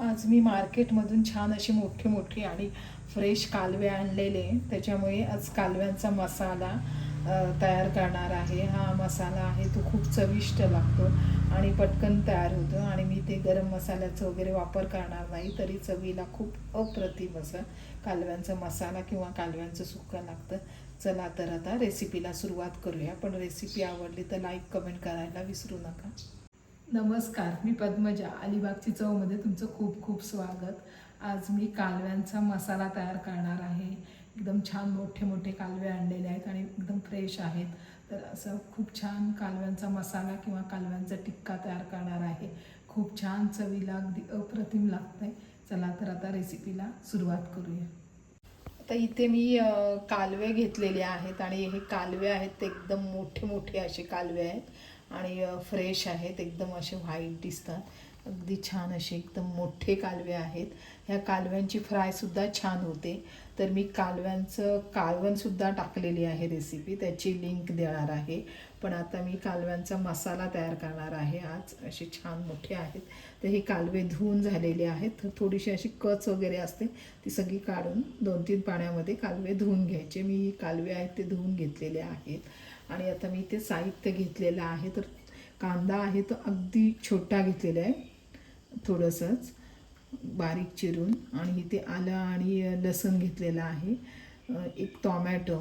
आज मी मार्केटमधून छान अशी मोठी मोठी आणि फ्रेश कालवे आणलेले. त्याच्यामुळे आज कालव्यांचा मसाला तयार करणार आहे. हा मसाला आहे तो खूप चविष्ट लागतो आणि पटकन तयार होतो आणि मी ते गरम मसाल्याचं वगैरे वापर करणार नाही तरी चवीला खूप अप्रतिम असं कालव्यांचा मसाला किंवा कालव्यांचं सुकं लागतं. चला तर आता रेसिपीला सुरुवात करूया. पण रेसिपी आवडली तर लाईक कमेंट करायला विसरू नका. नमस्कार मी पद्मजा अलिबागची चवमध्ये तुमचं खूप खूप स्वागत. आज मी कालव्यांचा मसाला तयार करणार आहे. एकदम छान मोठे मोठे कालवे आणलेले आहेत आणि एकदम फ्रेश आहेत. तर असं खूप छान कालव्यांचा मसाला किंवा कालव्यांचा टिक्का तयार करणार आहे. खूप छान चवीला अगदी अप्रतिम लागतं आहे चला तर आता रेसिपीला सुरुवात करूया. आता इथे मी कालवे घेतलेले आहेत आणि हे कालवे आहेत ते एकदम मोठे मोठे असे कालवे आहेत. आणि फ्रेश आहेत. एकदम असे व्हाईट दिसतात. अगदी छान असे एकदम मोठे कालवे आहेत. ह्या कालव्यांची फ्रायसुद्धा छान होते. तर मी कालव्यांचं कालवणसुद्धा टाकलेली आहे रेसिपी त्याची लिंक देणार आहे. पण आता मी कालव्यांचा मसाला तयार करणार आहे आज. असे छान मोठे आहेत. तर हे कालवे धुवून झालेले आहेत. तर थोडीशी अशी कच वगैरे असते. ती सगळी काढून दोन तीन पाण्यामध्ये कालवे धुवून घ्यायचे. मी ही कालवे आहेत ते धुवून घेतलेले आहेत. आणि आता मी ते साहित्य घेतलेलं आहे तर कांदा आहे तो अगदी छोटा घेतलेला आहे थोडंसंच बारीक चिरून. आणि इथे आलं आणि लसूण घेतलेलं आहे एक टॉमॅटो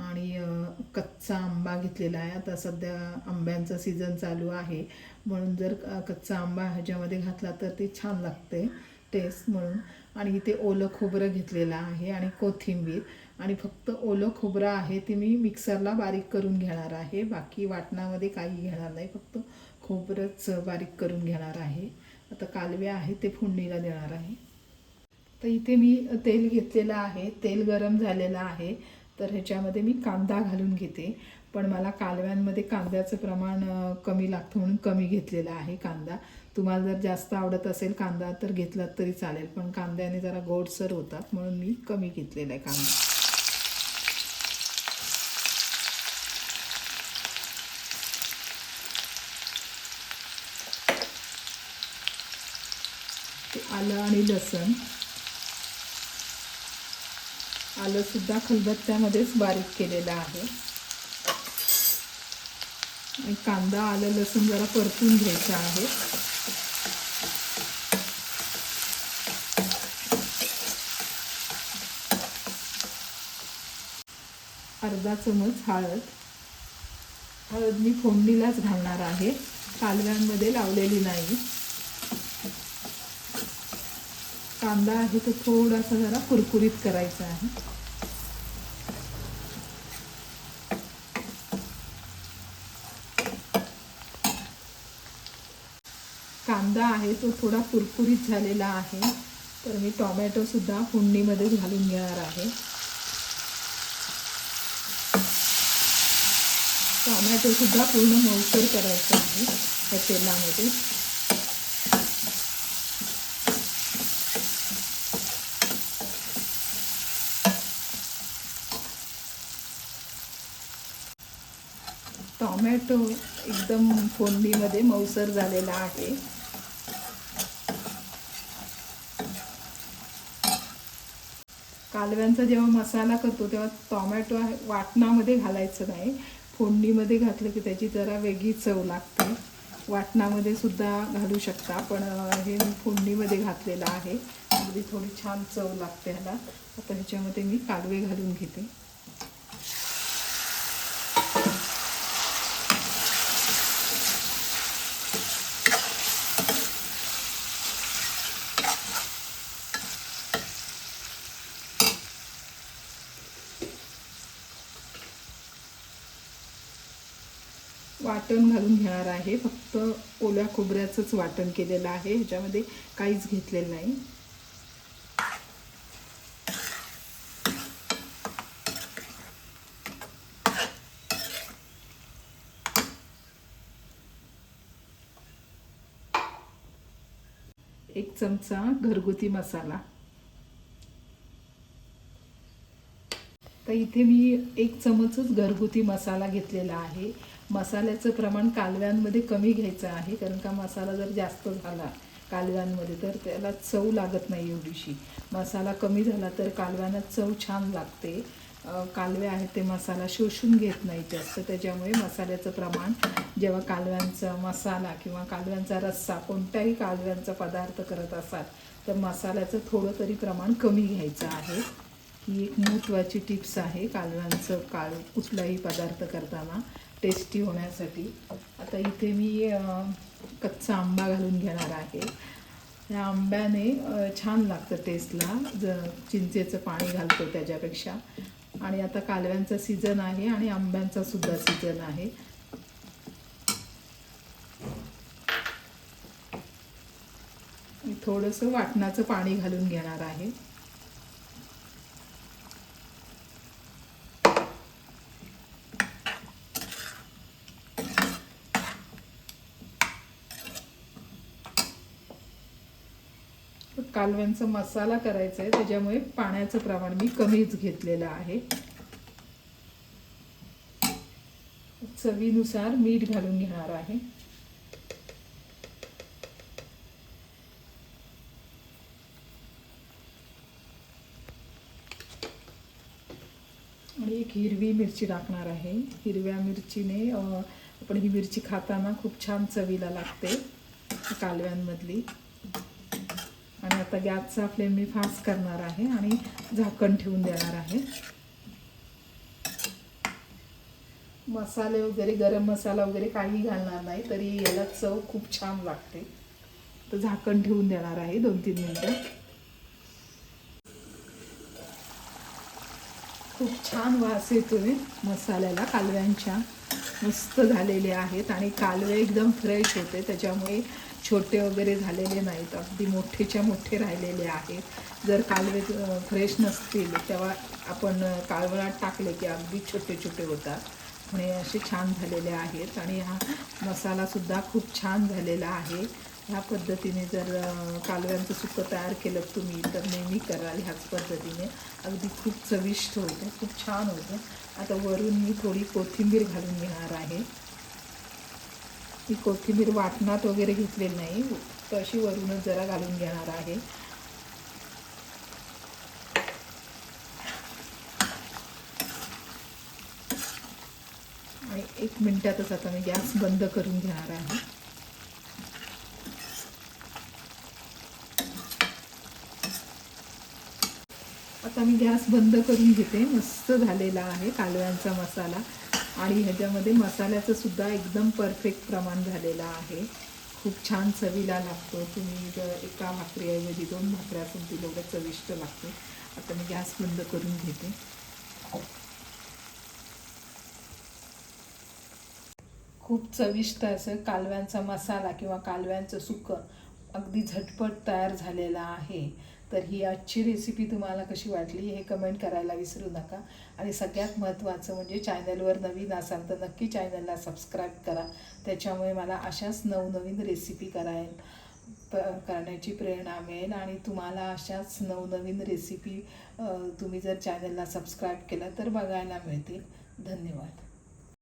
आणि कच्चा आंबा घेतलेला आहे. आता सध्या आंब्यांचा सीझन चालू आहे म्हणून जर कच्चा आंबा ह्याच्यामध्ये घातला तर ते छान लागते टेस्ट म्हणून. आणि इथे ओलं खोबरं घेतलेलं आहे आणि कोथिंबीर. आणि फक्त ओलं खोबरं आहे ते मी मिक्सरला बारीक करून घेणार आहे. बाकी वाटणामध्ये काही घेणार नाही. फक्त खोबरंच बारीक करून घेणार आहे. आता कालवे आहे ते फोडणीला देणार आहे. तर इथे मी तेल घेतलेलं आहे. तेल गरम झालेलं आहे. तर ह्याच्यामध्ये मी कांदा घालून घेते. पण मला कालव्यांमध्ये कांद्याचं प्रमाण कमी लागतं म्हणून कमी घेतलेलं आहे कांदा. तुम्हाला जर जास्त आवडत असेल कांदा तर घेतलात तरी चालेल. पण कांद्याने जरा गोडसर होतात म्हणून मी कमी घेतलेला आहे कांदा. आलं आणि लसण. आलं सुद्धा खलबत्त्यामध्येच बारीक केलेलं आहे. आणि कांदा आलं लसूण जरा परतून घ्यायचा आहे. अर्धा चमच हळद. हळद मी फोडणीलाच घालणार आहे. कालव्यांमध्ये लावलेली नाही. कांदा आहे तो थोडासा जरा कुरकुरीत करायचा आहे. कांदा आहे तो थोडा कुरकुरीत झालेला आहे. तर मी टॉमॅटो सुद्धा फोडणीमध्ये घालून घेणार आहे. टोमॅटो सुद्धा पूर्ण मौसर करायचा आहे या तेलामध्ये. टॉमॅटो एकदम फोडणीमध्ये मौसर झालेला आहे. कालव्यांचा जेव्हा मसाला करतो तेव्हा टॉमॅटो वाटणामध्ये घालायचं नाही. फोडणीमध्ये घातलं की त्याची जरा वेगळी चव लागते. वाटणामध्ये सुद्धा घालू शकता पण हे मी फोडणीमध्ये घातलेलं आहे. अगदी थोडी छान चव लागते ह्याला. आता ह्याच्यामध्ये मी कालवे घालून घेते. वाटण घालून घेणार आहे. फक्त ओल्या खोबऱ्याचंच वाटण केलेलं आहे. ह्याच्यामध्ये काहीच घेतलेलं नाही. एक चमचा घरगुती मसाला. तर इथे मी एक चमचच घरगुती मसाला घेतलेला आहे. मसाल्याचं प्रमाण कालव्यांमध्ये कमी घ्यायचं आहे कारण का मसाला जर जास्त झाला कालव्यांमध्ये तर त्याला चव लागत नाही एवढीशी. मसाला कमी झाला तर कालव्यांना चव छान लागते. कालवे आहेत ते मसाला शोषून घेत नाही जास्त त्याच्यामुळे मसाल्याचं प्रमाण जेव्हा कालव्यांचा मसाला किंवा कालव्यांचा रस्सा कोणत्याही कालव्यांचा पदार्थ करत असाल तर मसाल्याचं थोडं तरी प्रमाण कमी घ्यायचं आहे. ही एक महत्त्वाची टिप्स आहे कालव्यांचं काल कुठलाही पदार्थ करताना टेस्टी होण्यासाठी. आता इथे मी कच्चा आंबा घालून घेणार आहे. या आंब्याने छान लागतं टेस्टला ज चिंचेचं पाणी घालतो त्याच्यापेक्षा. आणि आता कालव्यांचा सीझन आहे आणि आंब्यांचा सुद्धा सीझन आहे. थोडंसं वाटणाचं पाणी घालून घेणार आहे. कालव्यांचा मसाला करायचा आहे त्याच्यामुळे पाण्याचं प्रमाण मी कमीच घेतलेलं आहे. चवीनुसार मीठ घालून घेणार आहे. आणि एक हिरवी मिरची टाकणार आहे. हिरव्या मिरचीने आपण ही मिरची खाताना खूप छान चवीला लागते कालव्यांमधली. आणि आता गॅसचा फ्लेम मी फास्ट करणार आहे आणि झाकण ठेवून देणार आहे. मसाले वगैरे गरम मसाला वगैरे काही घालणार नाही तरी याला चव खूप छान लागते. तर झाकण ठेवून देणार आहे दोन तीन मिनटं. खूप छान वास येतोय मसाल्याला कालव्यांच्या. मस्त झालेले आहेत आणि कालवे एकदम फ्रेश होते त्याच्यामुळे छोटे वगैरे झालेले नाहीत. अगदी मोठेच्या मोठे राहिलेले आहेत. जर कालवे फ्रेश नसतील तेव्हा आपण कालवळात टाकले की अगदी छोटे छोटे होतात. म्हणे असे छान झालेले आहेत. आणि हा मसालासुद्धा खूप छान झालेला आहे. ह्या पद्धतीने जर कालव्यांचं सुकं तयार केलं तुम्ही तर नेहमी कराल ह्याच पद्धतीने. अगदी खूप चविष्ट होते खूप छान होतं. आता वरून मी थोडी कोथिंबीर घालून घेणार आहे. ती कोथिंबीर वाटणात वगैरे घेतलेली नाही. तशी वरूनच जरा घालून घेणार आहे. आणि एक मिनिटातच आता मी गॅस बंद करून घेणार आहे. आता मी गॅस बंद करून घेते. मस्त झालेला आहे कालव्यांचा मसाला. आणि ह्याच्यामध्ये मसाल्याचं सुद्धा एकदम परफेक्ट प्रमाण झालेलं आहे. खूप छान चवीला लागतो. तुम्ही जर एका भाकरीऐवजी दोन भाकऱ्या असून ती एवढं चविष्ट लागते. आता मी गॅस बंद करून घेते. खूप चविष्ट असं कालव्यांचा मसाला किंवा कालव्यांचं सुकं अगदी झटपट तयार झालेलं आहे. तर ही आजची रेसिपी तुम्हाला कशी वाटली हे कमेंट करायला विसरू नका. आणि सगळ्यात महत्त्वाचं म्हणजे चॅनलवर नवीन असाल तर नक्की चॅनलला सबस्क्राईब करा. त्याच्यामुळे मला अशाच नवनवीन रेसिपी कराय प करण्याची प्रेरणा मिळेल. आणि तुम्हाला अशाच नवनवीन रेसिपी तुम्ही जर चॅनलला सबस्क्राईब केलं तर बघायला मिळतील. धन्यवाद.